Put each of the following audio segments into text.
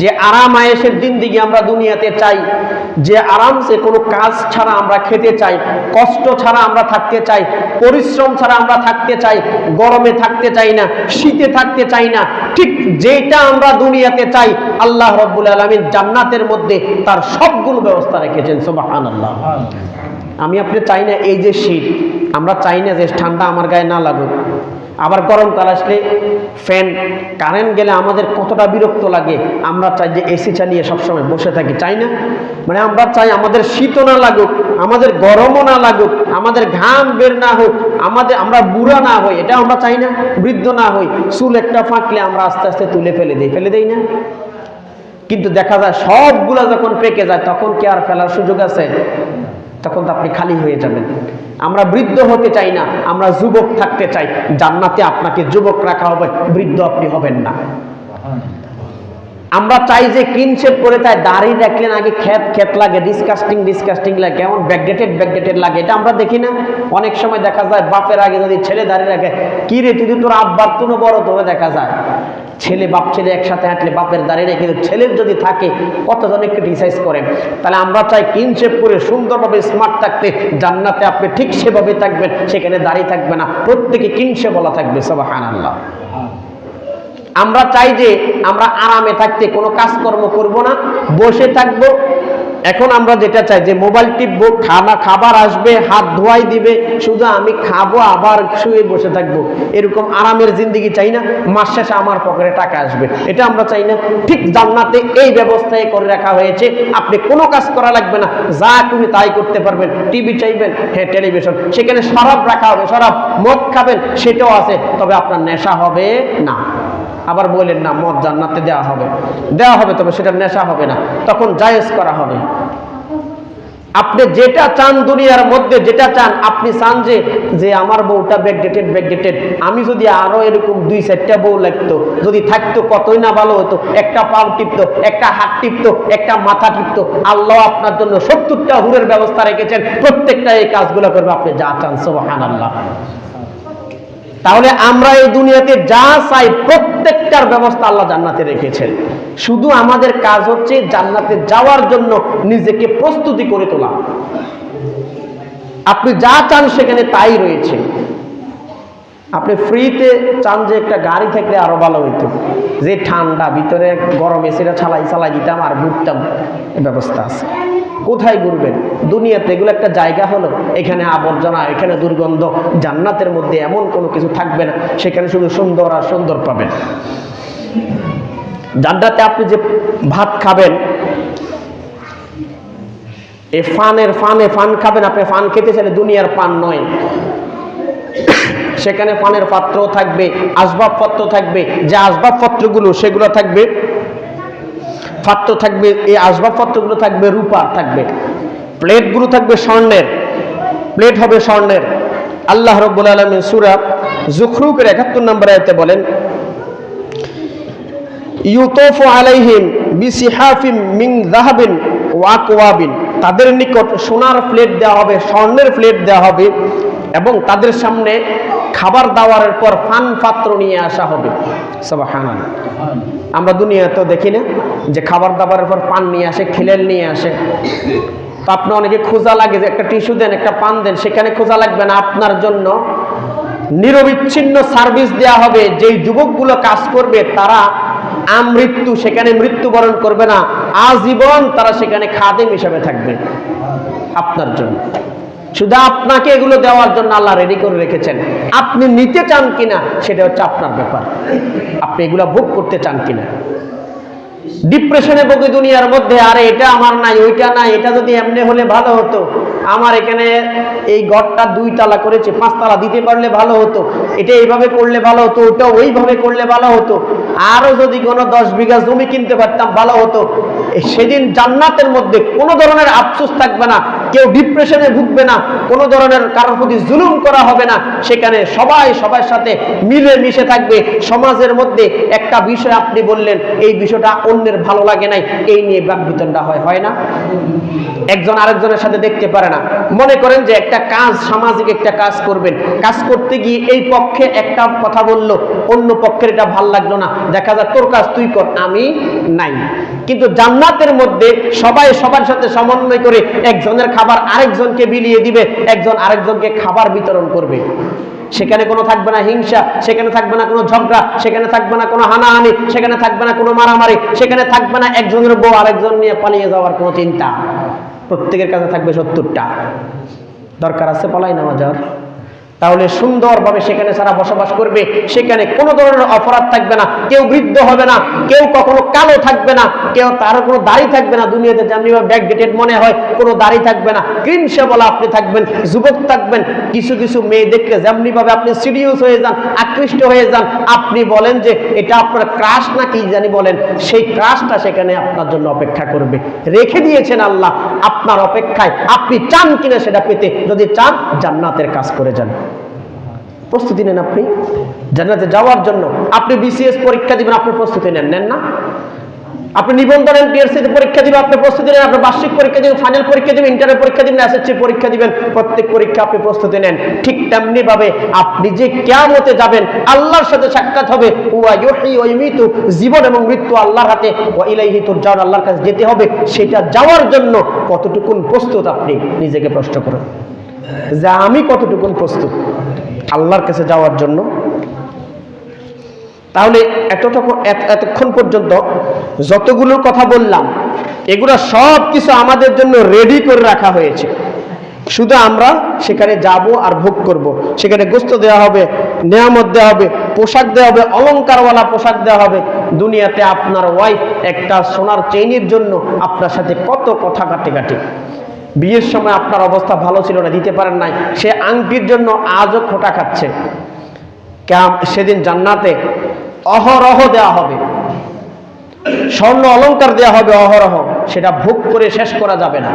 যে আরাম আয়েসের দিন দিকে আমরা দুনিয়াতে চাই, যে আরামসে কোনো কাজ ছাড়া আমরা খেতে চাই, কষ্ট ছাড়া আমরা থাকতে চাই, পরিশ্রম ছাড়া আমরা থাকতে চাই, গরমে থাকতে চাই না, শীতে থাকতে চাই না, ঠিক যেটা আমরা দুনিয়াতে চাই, আল্লাহ রব্বুল আলমীর জান্নাতের মধ্যে তার সবগুলো ব্যবস্থা রেখেছেন সোবাহান আল্লাহ আমি আপনি চাই না এই যে শীত, আমরা চাই না যে ঠান্ডা আমার গায়ে না লাগুক। আবার গরমকাল আসলে ফ্যান, কারেন্ট গেলে আমাদের কতটা বিরক্ত লাগে। আমরা চাই যে এসি চালিয়ে সবসময় বসে থাকি, চাই না? মানে আমরা চাই আমাদের শীতও না লাগুক, আমাদের গরমও না লাগুক, আমাদের ঘাম বের না হোক, আমাদের, আমরা বুড়া না হই এটা আমরা চাই না, বৃদ্ধ না হই, চুল একটা ফাঁকলে আমরা আস্তে আস্তে তুলে ফেলে দিই, ফেলে দেই না? কিন্তু দেখা যায় সবগুলা যখন পেকে যায়, তখন কি আর ফেলার সুযোগ আছে? তখন তো আপনি খালি হয়ে যাবেন। আমরা বৃদ্ধ হতে চাই না, আমরা যুবক থাকতে চাই। জান্নাতে আপনাকে যুবক রাখা হবে, বৃদ্ধ আপনি হবেন না। আমরা চাই যে ক্লিন শেপ করে তাই দাড়ি রাখলেন আগে খেত খেত লাগে ডিসকাস্টিং ডিসকাস্টিং লাগে, কেমন ব্যাকডেটেড ব্যাকডেটেড লাগে, এটা আমরা দেখি না। অনেক সময় দেখা যায় বাপের আগে যদি ছেলে দাঁড়িয়ে রাখে, কি রে তুই তোর আব্বার তুনো বড় তোরে দেখা যায়। ছেলে বাপ ছেলে একসাথে হাঁটলে বাপের দাঁড়িয়ে কিন্তু ছেলের যদি থাকে কতজনে ক্রিটিসাইজ করেন। তাহলে আমরা চাই কিনসেপ করে সুন্দরভাবে স্মার্ট থাকতে, জান্নাতে আপনি ঠিক সেভাবে থাকবেন, সেখানে দাঁড়িয়ে থাকবে না। প্রত্যেকে কিনসে বলা থাকবে সবাহান আল্লাহ আমরা চাই যে আমরা আরামে থাকতে, কোনো কাজকর্ম করব না, বসে থাকব। এখন আমরা যেটা চাই যে মোবাইল টিপবো, খানা, খাবার আসবে, হাত ধোয়াই দিবে শুধু আমি খাব, আবার শুয়ে বসে থাকব। এরকম আরামের জিন্দিগি চাই না, মাস শেষে আমার পকেটে টাকা আসবে। এটা আমরা চাই না। ঠিক জান্নাতে এই ব্যবস্থায় করে রাখা হয়েছে। আপনি কোনো কাজ করা লাগবে না, যা তুমি তাই করতে পারবেন। টিভি চাইবেন হ্যাঁ টেলিভিশন। সেখানে শরাব রাখা হবে, শরাব। মদ খাবেন, সেটাও আছে, তবে আপনার নেশা হবে না। আবার বললেন, না, মদ জান্নাতে দেওয়া হবে। দেওয়া হবে, তবে সেটা নেশা হবে না। তখন জায়েজ করা হবে। আপনি যেটা চান দুনিয়ার মধ্যে, যেটা চান, আপনি চান যে যে আমার বউটা ব্যাকডেটেড ব্যাকডেটেড আমি যদি আরও এরকম দুই চারটা বউ লাগতো, যদি থাকতো কতই না ভালো হতো, একটা পাও টিপতো, একটা হাত টিপতো, একটা মাথা টিপতো, আল্লাহ আপনার জন্য সত্তরটা হুরের ব্যবস্থা রেখেছেন। প্রত্যেকটা এই কাজগুলো করবে, আপনি যা চান সোহান আল্লাহ তাহলে আমরা এই দুনিয়াতে যা চাই প্রত্যেকটার ব্যবস্থা আল্লাহ জান্নাতে রেখেছেন। শুধু আমাদের কাজ হচ্ছে জান্নাতে যাওয়ার জন্য নিজেকে প্রস্তুতি করে তোলা। আপনি যা চান সেখানে তাই রয়েছে। আপনি ফ্রিতে চান যে একটা গাড়ি থাকলে আরও ভালো হইতো। যে ঠান্ডা, ভিতরে গরম, এসিটা ছালাই চালাই দিতাম আর ঘুরতাম ব্যবস্থা আছে। কোথায় ঘুরবেন? দুনিয়াতে এগুলো একটা জায়গা হলো, এখানে আবর্জনা, এখানে দুর্গন্ধ, জান্নাতের মধ্যে এমন কোনো কিছু থাকবে না, সেখানে শুধু সুন্দর আর সুন্দর পাবেন। জান্নাতে আপনি যে ভাত খাবেন, এ ফানের ফানে ফান খাবেন, আপনি ফান খেতে চাইলে দুনিয়ার পান নয়। সেখানে ফানের পাত্র থাকবে, আসবাবপত্র থাকবে, যে আসবাবপত্রগুলো সেগুলো থাকবে পাত্র থাকবে, এই আসবাবপত্রগুলো থাকবে রূপার থাকবে। প্লেটগুলো থাকবে স্বর্ণের। প্লেট হবে স্বর্ণের। আল্লাহ রব্বুল আলমিন সুরা জুখরুকের একাত্তর নম্বর আয়তে বলেন, ইউতোফু আলাইহিম বিসিহাফিম মিং জাহাবিন ওয়াকওয়াবিন তাদের নিকট সোনার প্লেট দেওয়া হবে, স্বর্ণের প্লেট দেওয়া হবে। এবং তাদের সামনে খাবার দাওয়ারের পর ফান পাত্র নিয়ে আসা হবে। আমরা দুনিয়াতেও দেখি না যে খাবার দাবারের পর পান নিয়ে আসে, খিলেল নিয়ে আসে। তো আপনি অনেকে খোঁজা লাগে যে একটা টিস্যু দেন, একটা পান দেন, সেখানে খোঁজা লাগবে না। আপনার জন্য নিরবিচ্ছিন্ন সার্ভিস দেয়া হবে। যেই যুবকগুলো কাজ করবে, তারা আমৃত্যু, সেখানে মৃত্যুবরণ করবে না। আজীবন তারা সেখানে খাদেম হিসাবে থাকবে। আপনার জন্য। শুধু আপনাকে এগুলো দেওয়ার জন্য আল্লাহ রেডি করে রেখেছেন। আপনি নিতে চান কিনা, সেটা হচ্ছে আপনার ব্যাপার। আপনি এগুলো ভোগ করতে চান কিনা। ডিপ্রেশনে ভোগে দুনিয়ার মধ্যে, আরে এটা আমার নাই, ওইটা নাই, এটা যদি এমনি হলে ভালো হতো। আমার এখানে এই ঘরটা দুই তালা করেছে, পাঁচ তালা দিতে পারলে ভালো হতো। এটা এইভাবে করলে ভালো হতো, ওটা ওইভাবে করলে ভালো হতো। আরও যদি কোনো দশ বিঘা জমি কিনতে পারতাম, ভালো হতো। সেদিন জান্নাতের মধ্যে কোনো ধরনের আফসোস থাকবে না। কেউ ডিপ্রেশনে ভুগবে না, কোনো ধরনের কারোর প্রতি জুলুম করা হবে না। সেখানে সবাই, সবার সাথে মিলে মিশে থাকবে। সমাজের মধ্যে একটা বিষয় আপনি বললেন, এই বিষয়টা অন্যের ভালো লাগে নাই, এই নিয়ে বাকবিতণ্ডা হয় হয় না? একজন আরেকজনের সাথে দেখতে পারে না। মনে করেন যে একটা কাজ, সামাজিক একটা কাজ করবেন। কাজ করতে গিয়ে এই পক্ষে একটা কথা বলল, অন্য পক্ষের এটা ভালো লাগল না। দেখা যাক, তোর কাজ তুই কর। আমি নাই। কিন্তু জান্নাতের মধ্যে সবাই সবার সাথে সমন্বয় করে একজনের খাবার আরেকজনকে বিলিয়ে দিবে, একজন আরেকজনকে খাবার বিতরণ করবে। সেখানে কোনো থাকবে না হিংসা, সেখানে থাকবে না কোনো ঝগড়া, সেখানে থাকবে না কোনো হানাহানি, সেখানে থাকবে না কোনো মারামারি, সেখানে থাকবে না একজনের বউ আরেকজন নিয়ে পালিয়ে যাওয়ার কোনো চিন্তা। প্রত্যেকের কাছে থাকবে সত্তরটা। দরকার আছে পালাই নেওয়া যাওয়ার তাহলে সুন্দরভাবে সেখানে সারা বসবাস করবে। সেখানে কোনো ধরনের অপরাধ থাকবে না। কেউ বৃদ্ধ হবে না, কেউ কখনো কালো থাকবে না, কেউ তার কোনো দাড়ি থাকবে না। দুনিয়াতে যেমনি ব্যাকডেটেড মনে হয়, কোনো দাড়ি থাকবে না। ক্রিমসে বলা আপনি থাকবেন, যুবক থাকবেন, কিছু কিছু মেয়ে দেখলে যেমনি ভাবে আপনি সিরিয়াস হয়ে যান, আকৃষ্ট হয়ে যান, আপনি বলেন যে, এটা আপনার ক্রাশ না কি জানি বলেন? সেই ক্রাশটা সেখানে আপনার জন্য অপেক্ষা করবে। রেখে দিয়েছেন আল্লাহ, আপনার অপেক্ষায় আপনি চান কিনা সেটা পেতে। যদি চান, জান্নাতের কাজ করে যান। প্রস্তুতি নেন আপনি। জান্নাতে যাওয়ার জন্য আপনি বিসিএস পরীক্ষা দিবেন, আপনি প্রস্তুতি নেন। নেন না? আপনি নিবন্ধন এনটিএসসিতে পরীক্ষা দিবেন, আপনি প্রস্তুতি নেন। আপনি বার্ষিক পরীক্ষা দিবেন ফাইনাল পরীক্ষা দিবেন ইন্টারের পরীক্ষা দিবেন এসএসসি পরীক্ষা দিবেন, প্রত্যেক পরীক্ষা আপনি প্রস্তুতি নেন। ঠিক তেমনি ভাবে আপনি যে কেয়ামতে যাবেন, আল্লাহর সাথে সাক্ষাৎ হবে। ওয়া ইউহি ওয়া ইউমিতু, জীবন এবং মৃত্যু আল্লাহর হাতে। ওয়া ইলাইহি তুরজাউন, আল্লাহর কাছে যেতে হবে। সেটা যাওয়ার জন্য কতটুকুন প্রস্তুত আপনি? নিজেকে প্রশ্ন করুন। যে আমি কতটুকুন প্রস্তুত? আল্লাহর কাছে যাওয়ার জন্য। তাহলে এতটুকু এত- এতক্ষণ পর্যন্ত যতগুলো কথা বললাম, এগুলো সব কিছু আমাদের জন্য রেডি করে রাখা হয়েছে। শুধু আমরা সেখানে যাব আর ভোগ করব। সেখানে গোস্ত দেওয়া হবে, নিয়ামত দেওয়া হবে, পোশাক দেওয়া হবে, অলংকারওয়ালা পোশাক দেওয়া হবে। দুনিয়াতে আপনার ওয়াইফ একটা সোনার চেইনের জন্য আপনার সাথে কত কথা কাটে কাটে বিয়ের সময় আপনার অবস্থা ভালো ছিল না, দিতে পারেন নাই। সে আংটির জন্য আজও খোটা খাচ্ছে। ক্যাম- সেদিন জান্নাতে অহরহ দেওয়া হবে। স্বর্ণ অলংকার দেয়া হবে অহরহ, সেটা ভোগ করে শেষ করা যাবে না।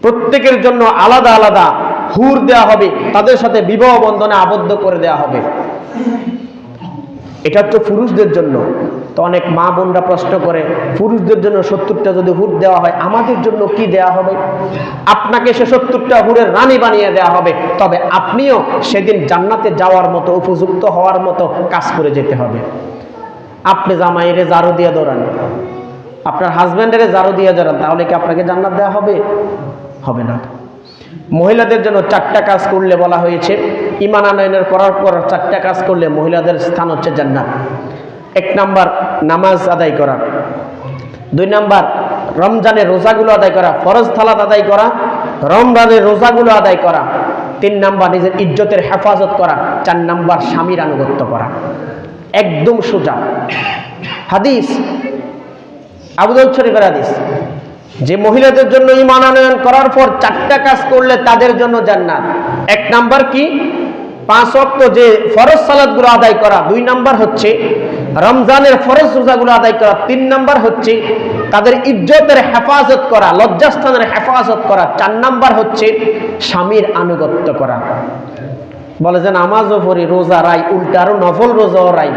প্রত্যেকের জন্য আলাদা আলাদা হুর দেওয়া হবে, তাদের সাথে বিবাহ বন্ধনে আবদ্ধ করে দেয়া হবে। এটা তো পুরুষদের জন্য। তো অনেক মা বোনরা প্রশ্ন করে, পুরুষদের জন্য সত্তরটা যদি হুর দেওয়া হয়, আমাদের জন্য কি দেওয়া হবে? আপনাকে সে সত্তরটা হুরের রানী বানিয়ে দেওয়া হবে। তবে আপনিও সেদিন জান্নাতে যাওয়ার মতো, উপযুক্ত হওয়ার মতো কাজ করে যেতে হবে। আপনি জামাইরে জারু দিয়ে দৌড়ান। আপনার হাজব্যান্ডের জারু দিয়ে দৌড়ান, তাহলে কি আপনাকে জান্নাত দেওয়া হবে? হবে না। মহিলাদের জন্য চারটা কাজ করলে বলা হয়েছে, ইমান আনয়নের করার পর চারটা কাজ করলে মহিলাদের স্থান হচ্ছে জান্নাত। এক নাম্বার নামাজ আদায় করা। দুই নাম্বার, রমজানের রোজাগুলো আদায় করা, ফরজ থালাত আদায় করা, রমজানের রোজাগুলো আদায় করা। তিন নাম্বার, নিজের ইজ্জতের হেফাজত করা। চার নাম্বার, স্বামীর আনুগত্য করা। একদম সোজা। হাদিস আবুদল শরীফের হাদিস। যে মহিলাদের জন্য ইমান আনয়ন করার পর চারটা কাজ করলে তাদের জন্য জান্নাত। এক নাম্বার কি? পাঁচ অক্ট যে ফরজ সালাদগুলো আদায় করা, দুই নাম্বার হচ্ছে রমজানের ফরজ রোজাগুলো আদায় করা, তিন নাম্বার হচ্ছে তাদের ইজ্জতের হেফাজত করা, লজ্জাস্থানের হেফাজত করা, চার নাম্বার হচ্ছে স্বামীর আনুগত্য করা। বলে যে নামাজও পড়ি, রোজা রাই, উল্টা আরও নফল রোজাও রাই।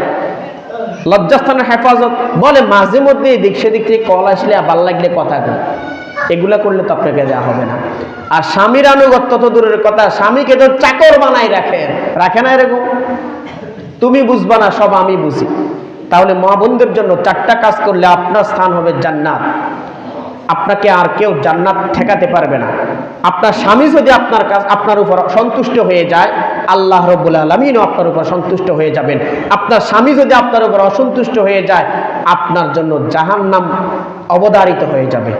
লজ্জাস্থানের হেফাজত, বলে মাঝে মধ্যে এদিক সেদিক থেকে কল আসলে ভালো লাগলে কথা এগুলা করলে তো আপনাকে দেওয়া হবে না। আর স্বামীর আনুগত্য তো দূরের কথা, স্বামীকে তো চাকর বানাই রাখেন রাখে না এরকম? তুমি বুঝবা না, সব আমি বুঝি। তাহলে মা বোনদের জন্য চারটা কাজ করলে আপনার স্থান হবে জান্নাত। আপনাকে আর কেউ জান্নাত ঠেকাতে পারবে না। আপনার স্বামী যদি আপনার কাজ, আপনার উপর সন্তুষ্ট হয়ে যায়, আল্লাহ রব্বুল আলমিনও আপনার উপর সন্তুষ্ট হয়ে যাবেন। আপনার স্বামী যদি আপনার উপর অসন্তুষ্ট হয়ে যায়, আপনার জন্য জাহান্নাম অবধারিত হয়ে যাবে।